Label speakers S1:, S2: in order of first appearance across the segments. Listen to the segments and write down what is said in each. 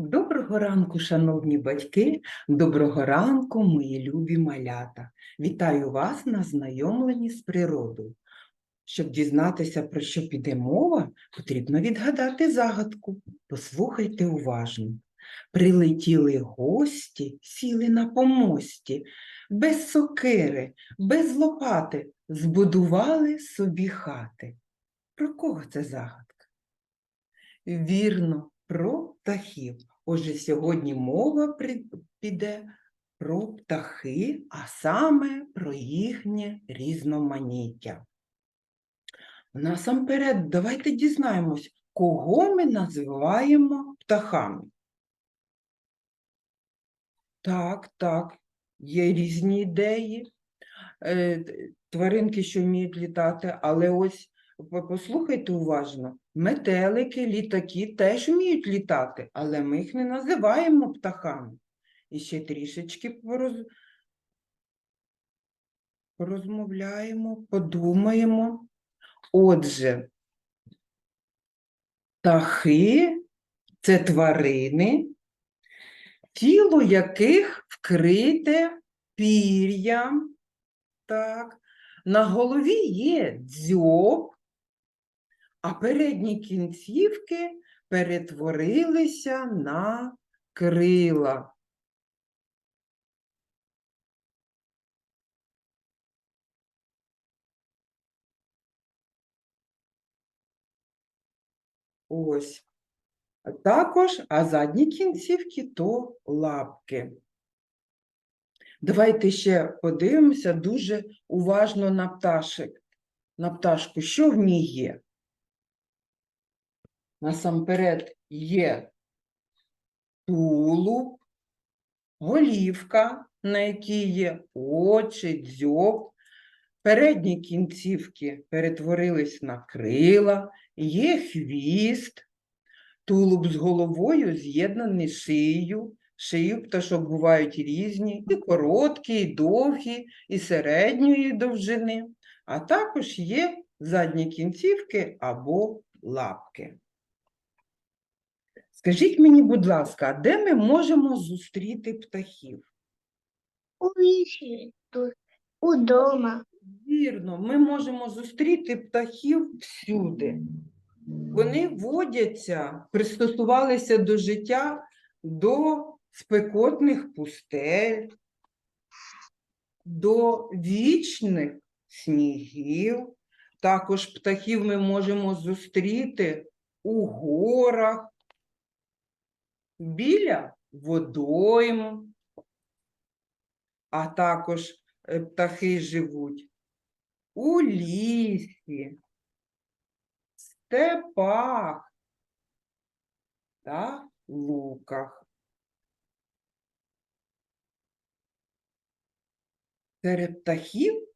S1: Доброго ранку, шановні батьки, доброго ранку, мої любі малята. Вітаю вас на знайомленні з природою. Щоб дізнатися, про що піде мова, потрібно відгадати загадку. Послухайте уважно. Прилетіли гості, сіли на помості, без сокири, без лопати, збудували собі хати. Про кого це загадка? Вірно, про птахів. Отже, сьогодні мова піде про птахи, а саме про їхнє різноманіття. Насамперед, давайте дізнаємось, кого ми називаємо птахами. Так, так, є різні ідеї. Е, Тваринки, що вміють літати, але ось по- послухайте уважно, метелики, літаки теж вміють літати, але ми їх не називаємо птахами. І ще трішечки пороз... порозмовляємо, подумаємо. Отже, птахи це тварини, тіло яких вкрите пір'ям. Так. На голові є дзьоб, а передні кінцівки перетворилися на крила. Ось. Також, а задні кінцівки то лапки. Давайте ще подивимося дуже уважно на пташек. На пташку, що в ній є? Насамперед є тулуб, голівка, на якій є очі, дзьоб. Передні кінцівки перетворились на крила, є хвіст, тулуб з головою з'єднаний шиєю. Шиї у пташок бувають різні, і короткі, і довгі, і середньої довжини, а також є задні кінцівки або лапки. Скажіть мені, будь ласка, де ми можемо зустріти птахів?
S2: У лісі, удома.
S1: Вірно, ми можемо зустріти птахів всюди. Вони водяться, пристосувалися до життя до спекотних пустель, до вічних снігів. Також птахів ми можемо зустріти у горах, біля водойм, а також е, птахи живуть у лісі, степах та луках. Серед птахів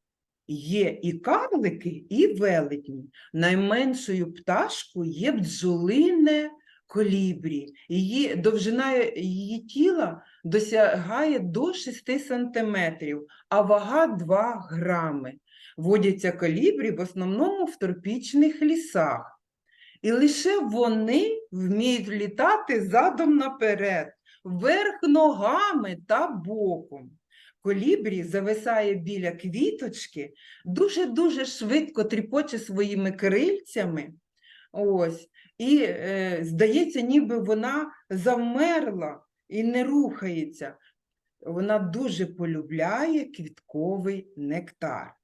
S1: є і карлики, і велетні. Найменшою пташкою є бджолине колібрі. Її довжина її тіла досягає до 6 сантиметрів, а вага 2 грами. Водяться колібрі в основному в тропічних лісах. І лише вони вміють літати задом наперед, вверх ногами та боком. Колібрі зависає біля квіточки, дуже-дуже швидко тріпоче своїми крильцями. Ось, і е, здається, ніби вона завмерла і не рухається. Вона дуже полюбляє квітковий нектар.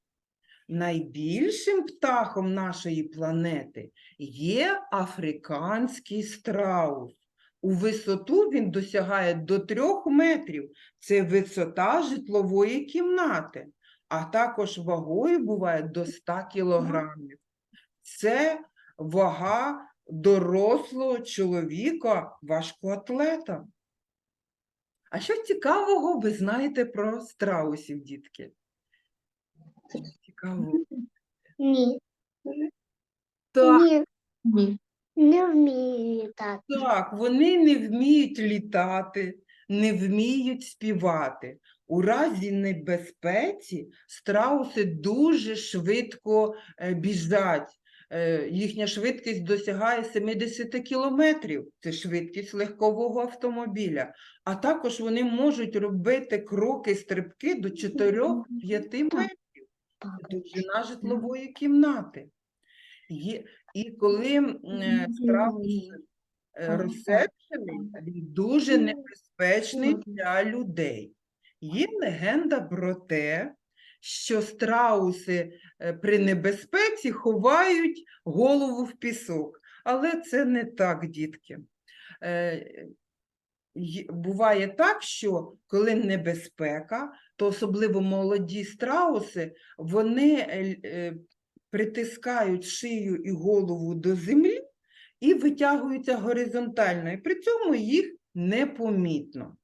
S1: Найбільшим птахом нашої планети є африканський страус. У висоту він досягає до трьох метрів. Це висота житлової кімнати, а також вагою буває до 100 кілограмів. Це вага дорослого чоловіка, важкоатлета. А що цікавого ви знаєте про страусів, дітки? Цікаво.
S2: Ні.
S1: Так,
S2: Ні,
S3: Ні.
S2: не вмію літати.
S1: Так, вони не вміють літати, не вміють співати. У разі небезпеці страуси дуже швидко е, біжать. Е, їхня швидкість досягає 70 кілометрів. Це швидкість легкового автомобіля. А також вони можуть робити кроки, стрибки до 4-5 метрів. Довжина житлової кімнати. Є, і коли м, е, е, розседжений, він дуже небезпечний для людей. Є легенда про те, що страуси е, при небезпеці ховають голову в пісок. Але це не так, дітки. Е, Буває так, що коли небезпека, то особливо молоді страуси, вони е, притискають шию і голову до землі і витягуються горизонтально, і при цьому їх непомітно.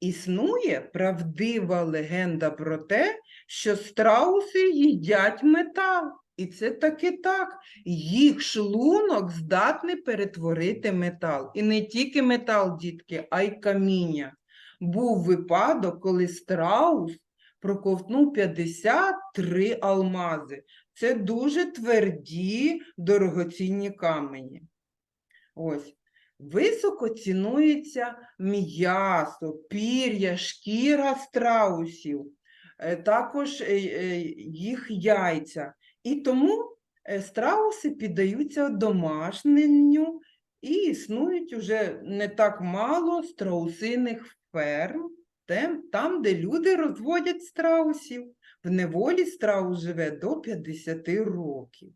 S1: Існує правдива легенда про те, що страуси їдять метал. І це таки так. Їх шлунок здатний перетворити метал. І не тільки метал, дітки, а й каміння. Був випадок, коли страус проковтнув 53 алмази. Це дуже тверді, дорогоцінні камені. Ось. Високо цінується м'ясо, пір'я, шкіра страусів, е, також е, е, їх яйця. І тому страуси піддаються домашненню і існують уже не так мало страусиних ферм, там, де люди розводять страусів. В неволі страус живе до 50 років.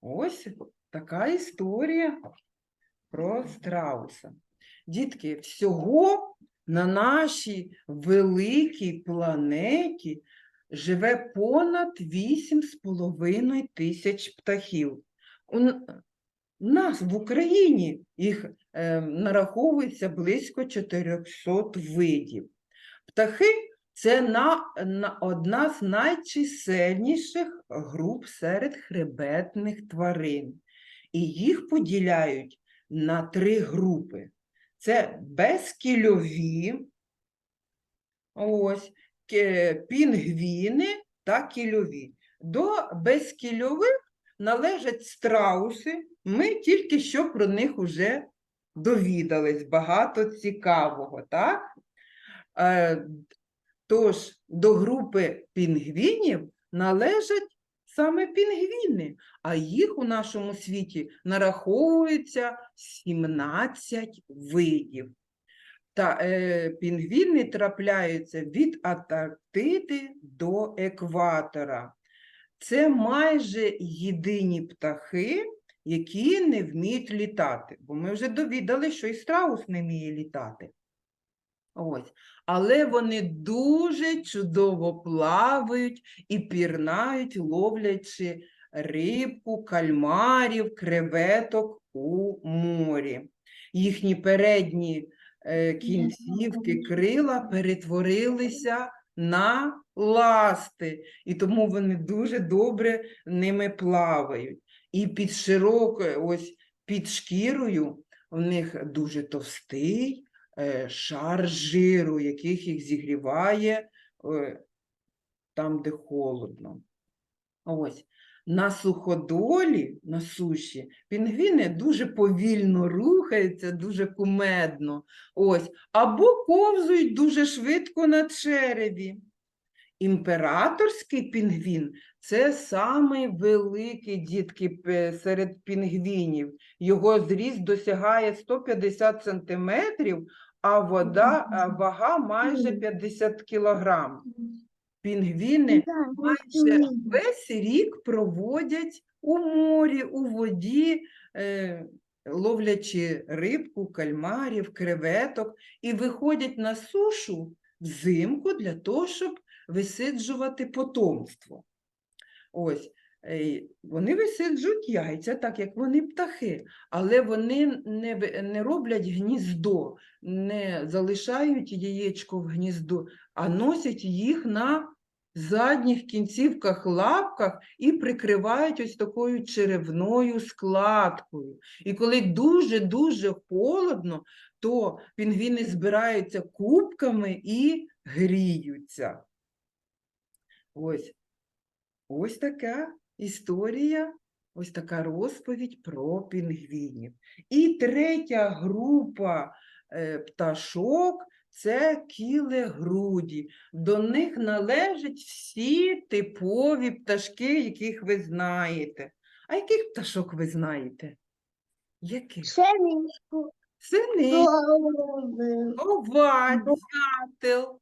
S1: Ось така історія про страуса. Дітки, всього на нашій великій планеті живе понад 8,5 тисяч птахів. У нас в Україні їх е, нараховується близько 400 видів. Птахи це на, на, одна з найчисельніших груп серед хребетних тварин. І їх поділяють на три групи. Це безкільові, ось, пінгвіни та кільові. До безкільових належать страуси. Ми тільки що про них уже довідались. Багато цікавого, так? Тож до групи пінгвінів належать саме пінгвіни, а їх у нашому світі нараховується 17 видів. Та е, пінгвіни трапляються від Антарктиди до екватора. Це майже єдині птахи, які не вміють літати, бо ми вже довідали, що і страус не вміє літати. Ось. Але вони дуже чудово плавають і пірнають, ловлячи рибку, кальмарів, креветок у морі. Їхні передні е, кінцівки, крила перетворилися на ласти, і тому вони дуже добре ними плавають. І під широкою, ось під шкірою у них дуже товстий е, шар жиру, яких їх зігріває е, там, де холодно. Ось. На суходолі, на суші, пінгвіни дуже повільно рухаються, дуже кумедно. Ось. Або ковзують дуже швидко на череві. Імператорський пінгвін це самий великий дітки серед пінгвінів. Його зріст досягає 150 сантиметрів, а вода, а вага майже 50 кілограм. Пінгвіни майже весь рік проводять у морі, у воді, е, ловлячи рибку, кальмарів, креветок і виходять на сушу взимку для того, щоб висиджувати потомство. Ось. Е, Вони висиджують яйця, так як вони птахи, але вони не, не роблять гніздо, не залишають яєчко в гніздо, а носять їх на задніх кінцівках лапках і прикривають ось такою черевною складкою. І коли дуже-дуже холодно, то пінгвіни збираються кубками і гріються. Ось. Ось така історія, ось така розповідь про пінгвінів. І третя група е, пташок це кілегруді. До них належать всі типові пташки, яких ви знаєте. А яких пташок ви знаєте? Яких?
S2: Семечку.
S1: Сини,
S2: Голову.
S1: сова, дятел,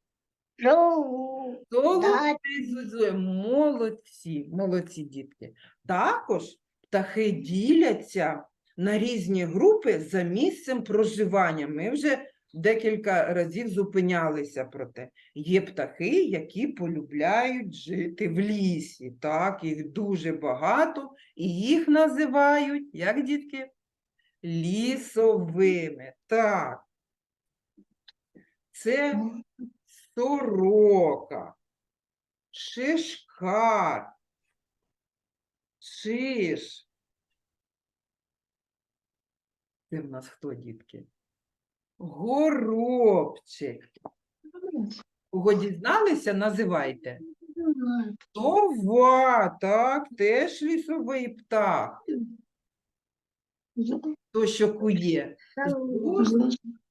S2: Жову.
S1: Солодкий зузує. Молодці, молодці дітки. Також птахи діляться на різні групи за місцем проживання. Ми вже декілька разів зупинялися про те. Є птахи, які полюбляють жити в лісі. Так, їх дуже багато, і їх називають, як дітки? Лісовими. Так. Це сорока, шишкар, шиш. Це в нас хто, дітки? Горобчик. Кого дізналися, називайте. Сова, так, теж лісовий птах. То, що кує.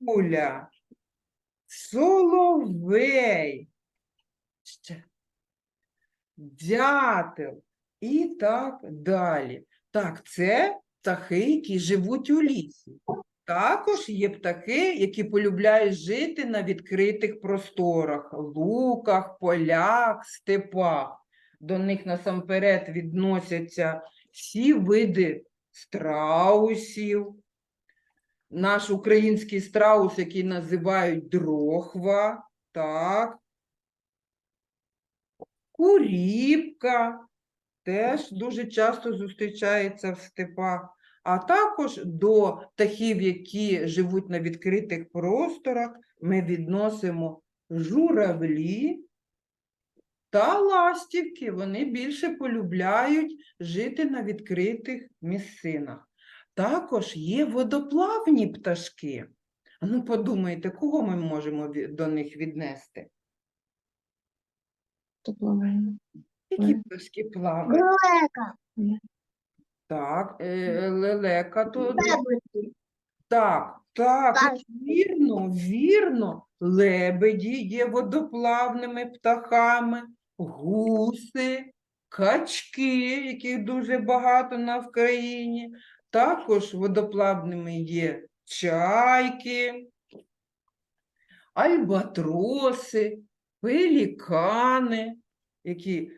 S1: Куля, соловей, ще, дятел і так далі. Так, це птахи, які живуть у лісі. Також є птахи, які полюбляють жити на відкритих просторах, луках, полях, степах. До них насамперед відносяться всі види страусів, наш український страус, який називають дрохва, так. Куріпка теж дуже часто зустрічається в степах. А також до птахів, які живуть на відкритих просторах, ми відносимо журавлі та ластівки. Вони більше полюбляють жити на відкритих місцинах. Також є водоплавні пташки. А Ну, подумайте, кого ми можемо до них віднести? Які пташки плавають?
S2: Лелека.
S1: Так, е, лелека, то так, так,
S2: Так.
S1: вірно, вірно. Лебеді є водоплавними птахами, гуси, качки, яких дуже багато на Вкраїні. Також водоплавними є чайки, альбатроси, пелікани, які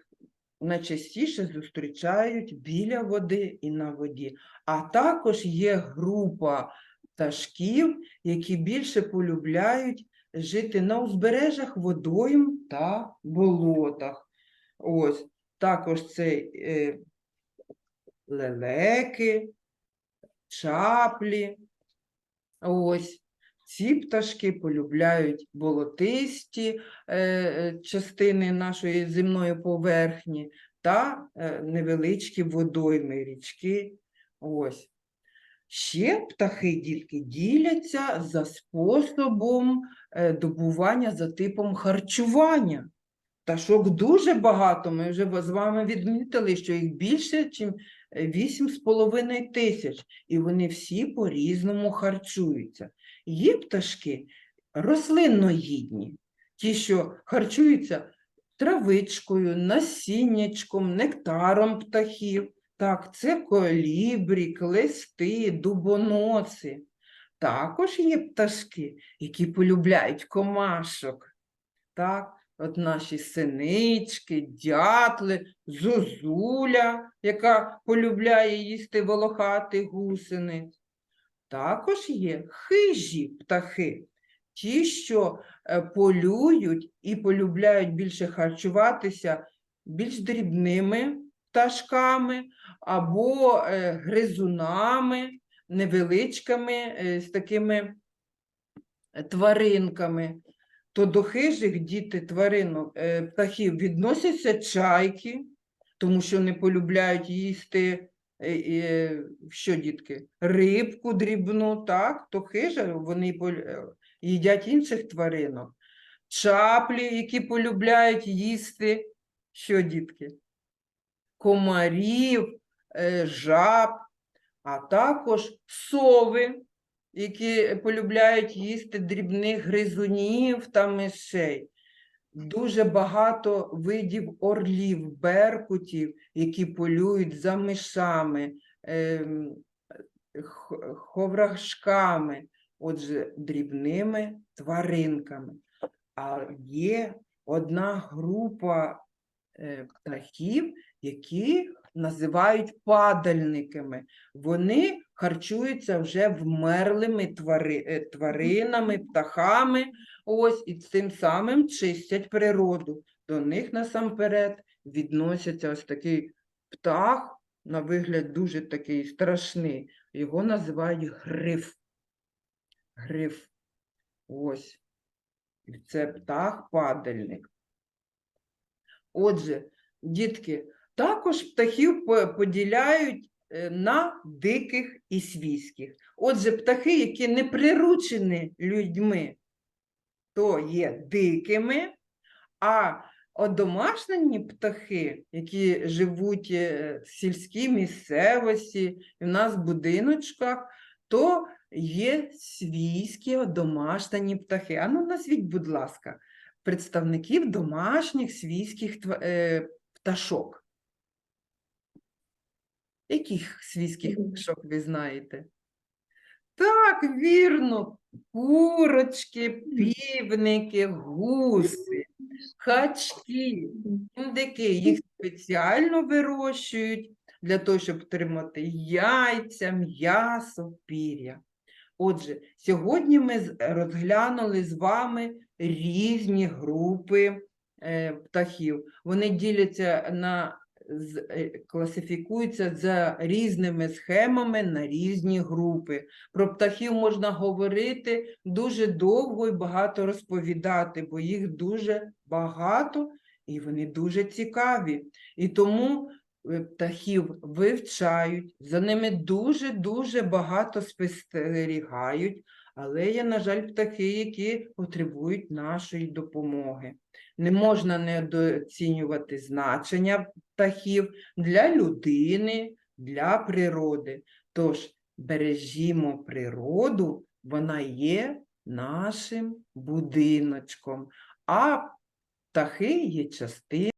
S1: найчастіше зустрічають біля води і на воді. А також є група пташків, які більше полюбляють жити на узбережжях водойм та болотах. Ось також це е, лелеки, чаплі. Ось ці пташки полюбляють болотисті е, е, частини нашої земної поверхні та е, невеличкі водойми, річки. Ось. Ще птахи, дітки, діляться за способом е, добування за типом харчування. Пташок дуже багато. Ми вже з вами відмітили, що їх більше, ніж 8,5 тисяч, і вони всі по-різному харчуються. Є пташки рослинноїдні, ті, що харчуються травичкою, насіннячком, нектаром птахів. Так, це колібрі, клести, дубоноси. Також є пташки, які полюбляють комашок. Так, от наші синички, дятли, зозуля, яка полюбляє їсти волохатих гусениць. Також є хижі птахи, ті, що е, полюють і полюбляють більше харчуватися більш дрібними пташками або е, гризунами, невеличкими е, з такими тваринками. То до хижих діти тваринок е, птахів відносяться чайки, тому що не полюбляють їсти е, е, що, дітки? Рибку дрібну, так? То хижа вони їдять інших тваринок. Чаплі, які полюбляють їсти, що, дітки? комарів, жаб, а також сови, які полюбляють їсти дрібних гризунів та мишей. Дуже багато видів орлів, беркутів, які полюють за мишами, ем, ховрашками, отже, дрібними тваринками. А є одна група е, птахів, які називають падальниками. Вони харчуються вже вмерлими твари, е, тваринами, птахами, ось, і цим самим чистять природу. До них насамперед відносяться ось такий птах, на вигляд дуже такий страшний. Його називають гриф. Гриф. Ось. І Це птах-падальник. Отже, дітки, також птахів поділяють е, на диких і свійських. Отже, птахи, які не приручені людьми, то є дикими, а одомашнені птахи, які живуть е, в сільській місцевості, і в нас в будиночках, то є свійські одомашнені птахи. Ану, назвіть, будь ласка, представників домашніх свійських е, пташок. Яких свійських пташок ви знаєте? Так, вірно, курочки, півники, гуси, качки, індики. Їх спеціально вирощують для того, щоб отримати яйця, м'ясо, пір'я. Отже, сьогодні ми розглянули з вами різні групи е, птахів. Вони діляться на класифікуються за різними схемами на різні групи. Про птахів можна говорити дуже довго і багато розповідати, бо їх дуже багато і вони дуже цікаві. І тому е, птахів вивчають, за ними дуже-дуже багато спостерігають, але є, на жаль, птахи, які потребують нашої допомоги. Не можна недооцінювати значення птахів для людини, для природи. Тож бережімо природу, вона є нашим будиночком, а птахи є частиною.